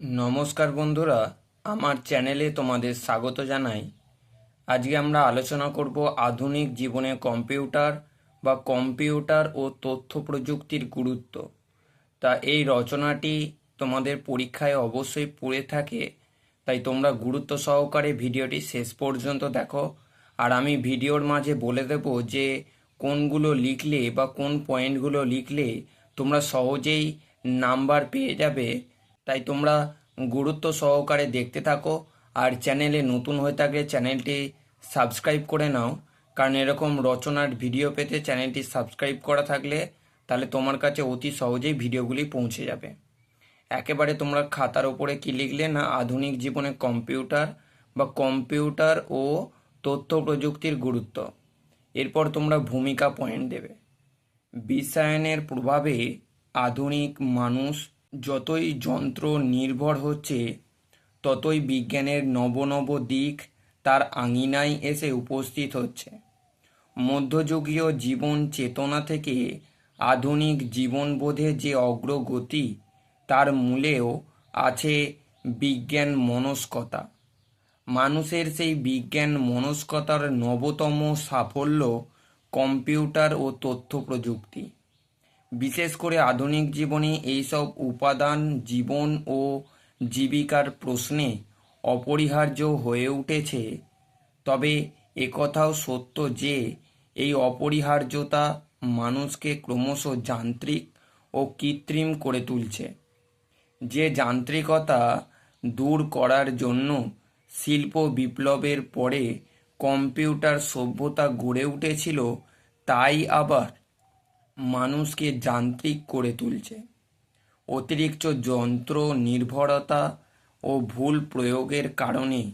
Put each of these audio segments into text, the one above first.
নমস্কার বন্ধুরা, আমার চ্যানেলে তোমাদের স্বাগত জানাই। আজকে আমরা আলোচনা করব আধুনিক জীবনে কম্পিউটার বা কম্পিউটার ও তথ্য প্রযুক্তির গুরুত্ব। তা এই রচনাটি তোমাদের পরীক্ষায় অবশ্যই পড়ে থাকে, তাই তোমরা গুরুত্ব সহকারে ভিডিওটি শেষ পর্যন্ত দেখো। আর আমি ভিডিওর মাঝে বলে দেব যে, কোনগুলো লিখলে বা কোন পয়েন্টগুলো লিখলে তোমরা সহজেই নাম্বার পেয়ে যাবে। তাই তোমরা গুরুত্ব সহকারে দেখতে থাকো আর চ্যানেলে নতুন হয়ে থাকলে চ্যানেলটি সাবস্ক্রাইব করে নাও। কারণ এরকম রচনার ভিডিও পেতে চ্যানেলটি সাবস্ক্রাইব করা থাকলে তাহলে তোমার কাছে অতি সহজেই ভিডিওগুলি পৌঁছে যাবে। একেবারে তোমরা খাতার ওপরে কি লিখলে না আধুনিক জীবনে কম্পিউটার বা কম্পিউটার ও তথ্য প্রযুক্তির গুরুত্ব। এরপর তোমরা ভূমিকা পয়েন্ট দেবে। বিশ্বায়নের প্রভাবে আধুনিক মানুষ যতই যন্ত্র নির্ভর হচ্ছে, ততই বিজ্ঞানের নব নব দিক তার আঙিনায় এসে উপস্থিত হচ্ছে। মধ্যযুগীয় জীবন চেতনা থেকে আধুনিক জীবনবোধে যে অগ্রগতি, তার মূলেও আছে বিজ্ঞান মনস্কতা। মানুষের সেই বিজ্ঞান মনস্কতার নবতম সাফল্য কম্পিউটার ও তথ্য প্রযুক্তি বিশেষ করে আধুনিক জীবনে এইসব উপাদান, জীবন ও জীবিকার প্রশ্নে অপরিহার্য হয়ে উঠেছে। তবে একথাও সত্য যে, এই অপরিহার্যতা মানুষকে ক্রমশ যান্ত্রিক ও কৃত্রিম করে তুলছে। যে যান্ত্রিকতা দূর করার জন্য শিল্প বিপ্লবের পরে কম্পিউটার সভ্যতা গড়ে উঠেছিল, তাই আবার মানুষকে যান্ত্রিক করে তুলছে। অতিরিক্ত যন্ত্র নির্ভরতা ও ভুল প্রয়োগের কারণে।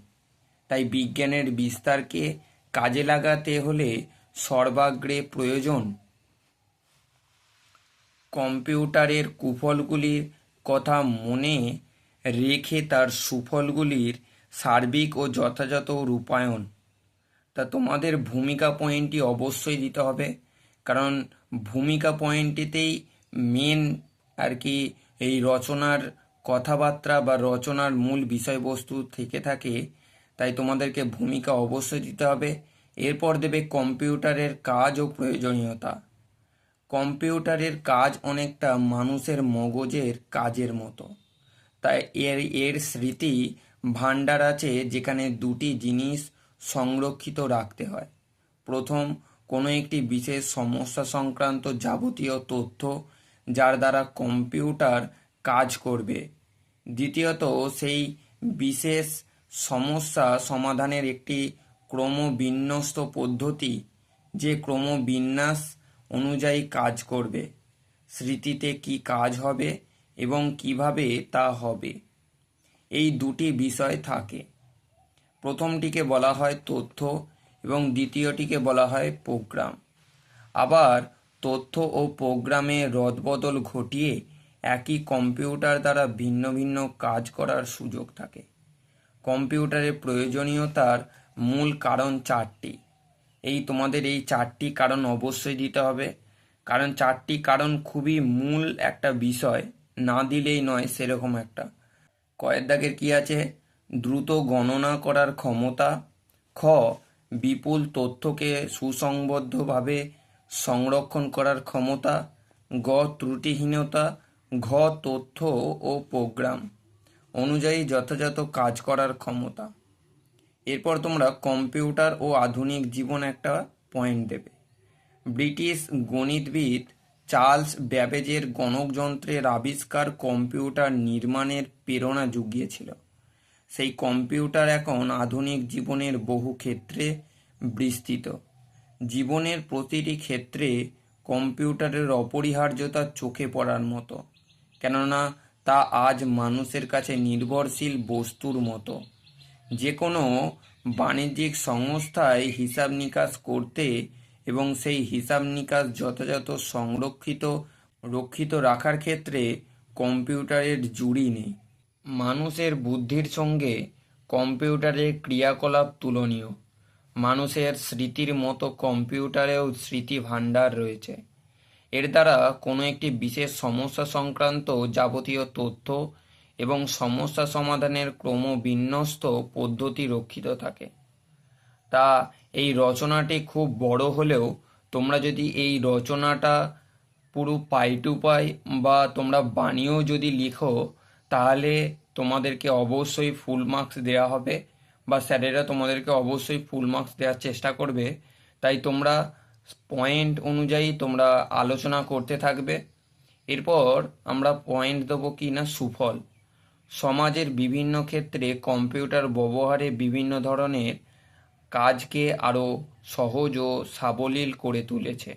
তাই বিজ্ঞানের বিস্তারকে কাজে লাগাতে হলে সর্বাগ্রে প্রয়োজন কম্পিউটারের কুফলগুলির কথা মনে রেখে তার সুফলগুলির সার্বিক ও যথাযথ রূপায়ণ। তা তোমাদের ভূমিকা পয়েন্টটি অবশ্যই দিতে হবে। কারণ ভূমিকা পয়েন্টটিতেই মেন আর কি এই রচনার কথাবার্তা বা রচনার মূল বিষয়বস্তু থেকে থাকে, তাই তোমাদেরকে ভূমিকা অবশ্যই দিতে হবে। এরপর দেবে কম্পিউটারের কাজ ও প্রয়োজনীয়তা। কম্পিউটারের কাজ অনেকটা মানুষের মগজের কাজের মতো। তাই এর এর স্মৃতি ভাণ্ডার আছে যেখানে দুটি জিনিস সংরক্ষিত রাখতে হয়। প্রথম কোনো একটি বিশেষ সমস্যা সংক্রান্ত যাবতীয় তথ্য যার দ্বারা কম্পিউটার কাজ করবে। দ্বিতীয়ত, সেই বিশেষ সমস্যা সমাধানের একটি ক্রমবিন্যস্ত পদ্ধতি যে ক্রমবিন্যাস অনুযায়ী কাজ করবে, স্মৃতিতে কি কাজ হবে এবং কীভাবে তা হবে। এই দুটি বিষয় থাকে। প্রথমটিকে বলা হয় তথ্য এবং দ্বিতীয়টিকে বলা হয় প্রোগ্রাম। আবার তথ্য ও প্রোগ্রামে রদবদল ঘটিয়ে একই কম্পিউটার দ্বারা ভিন্ন ভিন্ন কাজ করার সুযোগ থাকে। কম্পিউটারের প্রয়োজনীয়তার মূল কারণ চারটি। এই তোমাদের এই চারটি কারণ অবশ্যই দিতে হবে। কারণ চারটি কারণ খুবই মূল একটা বিষয়, না দিলেই নয় সেরকম একটা। কয়ের দাগের কি আছে? দ্রুত গণনা করার ক্ষমতা। খ বিপুল তথ্যকে সুসংবদ্ধভাবে সংরক্ষণ করার ক্ষমতা, গ ত্রুটিহীনতা, ঘ তথ্য ও প্রোগ্রাম অনুযায়ী যথাযথ কাজ করার ক্ষমতা। এরপর তোমরা কম্পিউটার ও আধুনিক জীবন একটা পয়েন্ট দেবে। ব্রিটিশ গণিতবিদ চার্লস ব্যাবেজের গণকযন্ত্রের আবিষ্কার কম্পিউটার নির্মাণের প্রেরণা জুগিয়েছিল। সেই কম্পিউটার এখন আধুনিক জীবনের বহু ক্ষেত্রে বিস্তৃত। জীবনের প্রতিটি ক্ষেত্রে কম্পিউটারের অপরিহার্যতা চোখে পড়ার মতো, কেননা তা আজ মানুষের কাছে নির্ভরশীল বস্তুর মতো। যে কোনো বাণিজ্যিক সংস্থায় হিসাব নিকাশ করতে এবং সেই হিসাব নিকাশ যথাযথ সংরক্ষিত, রক্ষিত রাখার ক্ষেত্রে কম্পিউটারের জুড়ি নেই। মানুষের বুদ্ধির সঙ্গে কম্পিউটারের ক্রিয়াকলাপ তুলনীয়। মানুষের স্মৃতির মতো কম্পিউটারেও স্মৃতি ভাণ্ডার রয়েছে। এর দ্বারা কোনো একটি বিশেষ সমস্যা সংক্রান্ত যাবতীয় তথ্য এবং সমস্যা সমাধানের ক্রমবিন্যস্ত পদ্ধতি রক্ষিত থাকে। তা এই রচনাটি খুব বড় হলেও তোমরা যদি এই রচনাটা পুরো পাই টু পাই বা তোমরা বানিয়েও যদি লিখো তাহলে তোমাদেরকে অবশ্যই ফুল মার্কস দেওয়া হবে। বা স্যারেরা তোমাদেরকে অবশ্যই ফুল মার্কস দেওয়ার চেষ্টা করবে। তাই তোমরা পয়েন্ট অনুযায়ী তোমরা আলোচনা করতে থাকবে। এরপর আমরা পয়েন্ট দেবো কি না? সুফল। সমাজের বিভিন্ন ক্ষেত্রে কম্পিউটার ব্যবহারে বিভিন্ন ধরনের কাজকে আরও সহজ ও সাবলীল করে তুলেছে।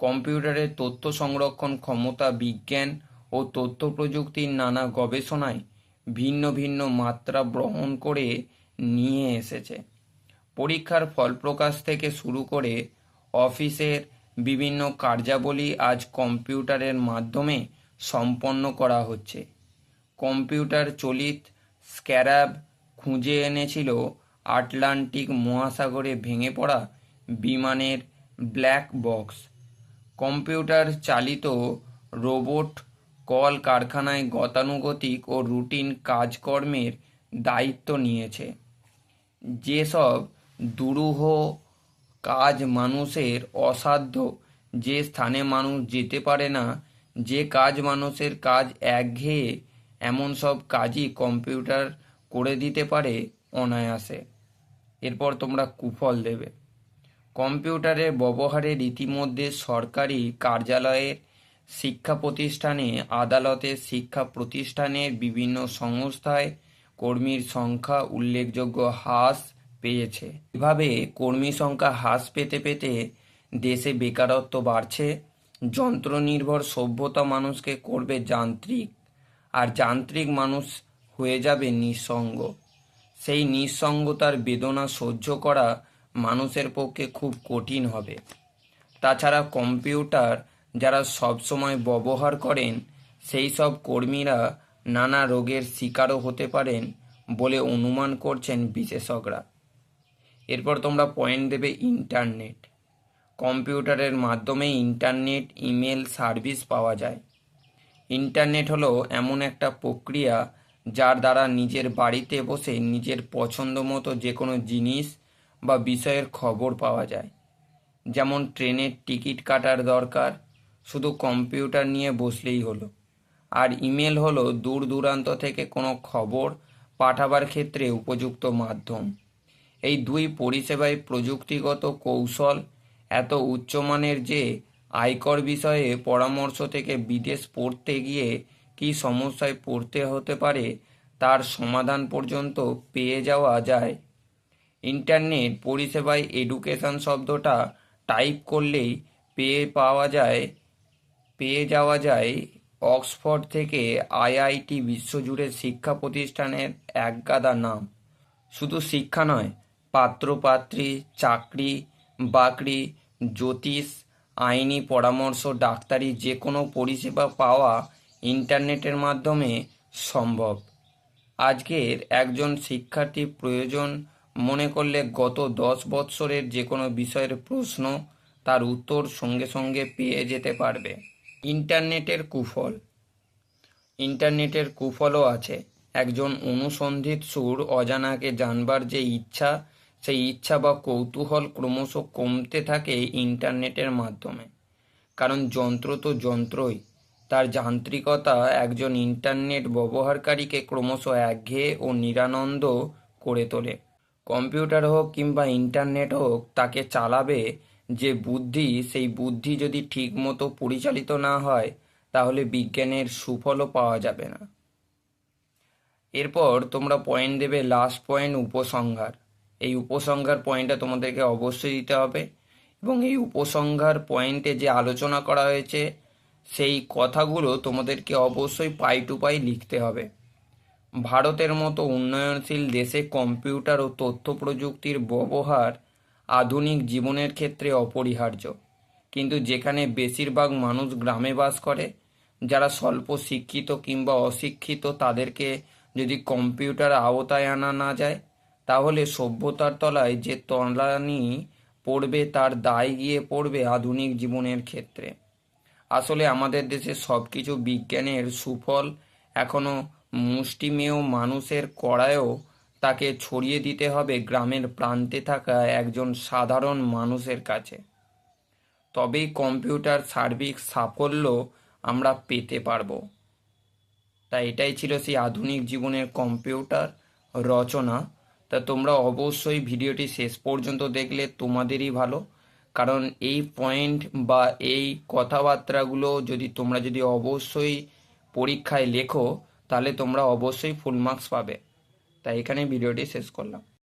কম্পিউটারের তথ্য সংরক্ষণ ক্ষমতা বিজ্ঞান ও তথ্য প্রযুক্তির নানা গবেষণায় ভিন্ন ভিন্ন মাত্রা গ্রহণ করে নিয়ে এসেছে। পরীক্ষার ফলপ্রকাশ থেকে শুরু করে অফিসের বিভিন্ন কার্যাবলী আজ কম্পিউটারের মাধ্যমে সম্পন্ন করা হচ্ছে। কম্পিউটার চলিত স্ক্যারাব খুঁজে এনেছিল আটলান্টিক মহাসাগরে ভেঙে পড়া বিমানের ব্ল্যাক বক্স। কম্পিউটার চালিত রোবট কল কারখানায় গতানুগতিক ও রুটিন কাজকর্মের দায়িত্ব নিয়েছে। যেসব দুরূহ কাজ মানুষের অসাধ্য, যে স্থানে মানুষ যেতে পারে না, যে কাজ মানুষের কাজ একঘেয়ে, এমন সব কাজই কম্পিউটার করে দিতে পারে অনায়াসে। এরপর তোমরা কুফল দেবে। কম্পিউটারের ব্যবহারের ইতিমধ্যে সরকারি কার্যালয়ের শিক্ষা প্রতিষ্ঠানে, আদালতে শিক্ষা প্রতিষ্ঠানের বিভিন্ন সংস্থায় কর্মীর সংখ্যা উল্লেখযোগ্য হ্রাস পেয়েছে। এভাবে কর্মী সংখ্যা হ্রাস পেতে পেতে দেশে বেকারত্ব বাড়ছে, যন্ত্রনির্ভর সভ্যতা মানুষকে করবে যান্ত্রিক, আর যান্ত্রিক মানুষ হয়ে যাবে নিঃসঙ্গ। সেই নিঃসঙ্গতার বেদনা সহ্য করা মানুষের পক্ষে খুব কঠিন হবে। তাছাড়া কম্পিউটার যারা সবসময় ব্যবহার করেন, সেই সব কর্মীরা নানা রোগের শিকারও হতে পারেন বলে অনুমান করছেন বিশেষজ্ঞরা। এরপর তোমরা পয়েন্ট দেবে ইন্টারনেট কম্পিউটারের মাধ্যমে ইন্টারনেট ইমেল সার্ভিস পাওয়া যায়। ইন্টারনেট হলো এমন একটা প্রক্রিয়া যার দ্বারা নিজের বাড়িতে বসে নিজের পছন্দ মতো যে কোনো জিনিস বা বিষয়ের খবর পাওয়া যায়। যেমন ট্রেনের টিকিট কাটার দরকার শুধু কম্পিউটার নিয়ে বসলেই হলো। আর ইমেল হলো দূর দূরান্ত থেকে কোনো খবর পাঠাবার ক্ষেত্রে উপযুক্ত মাধ্যম। এই দুই পরিষেবায় প্রযুক্তিগত কৌশল এত উচ্চমানের যে আয়কর বিষয়ে পরামর্শ থেকে বিদেশ পড়তে গিয়ে কী সমস্যায় পড়তে হতে পারে তার সমাধান পর্যন্ত পেয়ে যাওয়া যায়। ইন্টারনেট পরিষেবায় এডুকেশন শব্দটা টাইপ করলেই পেয়ে পাওয়া যায় পেয়ে যাওয়া যায় অক্সফোর্ড থেকে আইআইটি বিশ্বজুড়ে শিক্ষা প্রতিষ্ঠানের একগাদা নাম। শুধু শিক্ষা নয়, পাত্রপাত্রী, চাকরি, বাকরি, জ্যোতিষ, আইনি পরামর্শ, ডাক্তারি যে কোনো পরিষেবা পাওয়া ইন্টারনেটের মাধ্যমে সম্ভব। আজকের একজন শিক্ষার্থী প্রয়োজন মনে করলে গত দশ বৎসরের যে কোনো বিষয়ের প্রশ্ন তার উত্তর সঙ্গে সঙ্গে পেয়ে যেতে পারবে। ইন্টারনেটের কুফল। ইন্টারনেটের কুফলও আছে। একজন অনুসন্ধিত সুর অজানাকে জানবার যে ইচ্ছা, সেই ইচ্ছা বা কৌতূহল ক্রমশ কমতে থাকে ইন্টারনেটের মাধ্যমে। কারণ যন্ত্র তো যন্ত্রই। তার যান্ত্রিকতা একজন ইন্টারনেট ব্যবহারকারীকে ক্রমশ একঘেয়ে ও নিরানন্দ করে তোলে। কম্পিউটার হোক কিংবা ইন্টারনেট হোক, তাকে চালাবে যে বুদ্ধি, সেই বুদ্ধি যদি ঠিকমতো পরিচালিত না হয়, তাহলে বিজ্ঞানের সুফলও পাওয়া যাবে না। এরপর তোমরা পয়েন্ট দেবে লাস্ট পয়েন্ট উপসংহার। এই উপসংহার পয়েন্টটা তোমাদেরকে অবশ্যই দিতে হবে এবং এই উপসংহার পয়েন্টে যে আলোচনা করা হয়েছে, সেই কথাগুলো তোমাদেরকে অবশ্যই পাই টু পাই লিখতে হবে। ভারতের মতো উন্নয়নশীল দেশে কম্পিউটার ও তথ্য প্রযুক্তির ব্যবহার আধুনিক জীবনের ক্ষেত্রে অপরিহার্য। কিন্তু যেখানে বেশিরভাগ মানুষ গ্রামে বাস করে, যারা স্বল্প শিক্ষিত কিংবা অশিক্ষিত, তাদেরকে যদি কম্পিউটার আওতায় আনা না যায়, তাহলে সভ্যতার তলায় যে তলানি পড়বে, তার দায় গিয়ে পড়বে আধুনিক জীবনের ক্ষেত্রে। আসলে আমাদের দেশে সব কিছু বিজ্ঞানের সুফল এখনও মুষ্টিমেয় মানুষের কড়ায়ও তাকে ছড়িয়ে দিতে হবে গ্রামের প্রান্তে থাকা একজন সাধারণ মানুষের কাছে। তবেই কম্পিউটার সার্বিক সাফল্য আমরা পেতে পারব। তা এটাই ছিল সেই আধুনিক জীবনের কম্পিউটার রচনা। তা তোমরা অবশ্যই ভিডিওটি শেষ পর্যন্ত দেখলে তোমাদেরই ভালো। কারণ এই পয়েন্ট বা এই কথাবার্তাগুলো যদি তোমরা যদি অবশ্যই পরীক্ষায় লেখো, তাহলে তোমরা অবশ্যই ফুল মার্কস পাবে। তাই এখানে ভিডিওটি শেষ করলাম।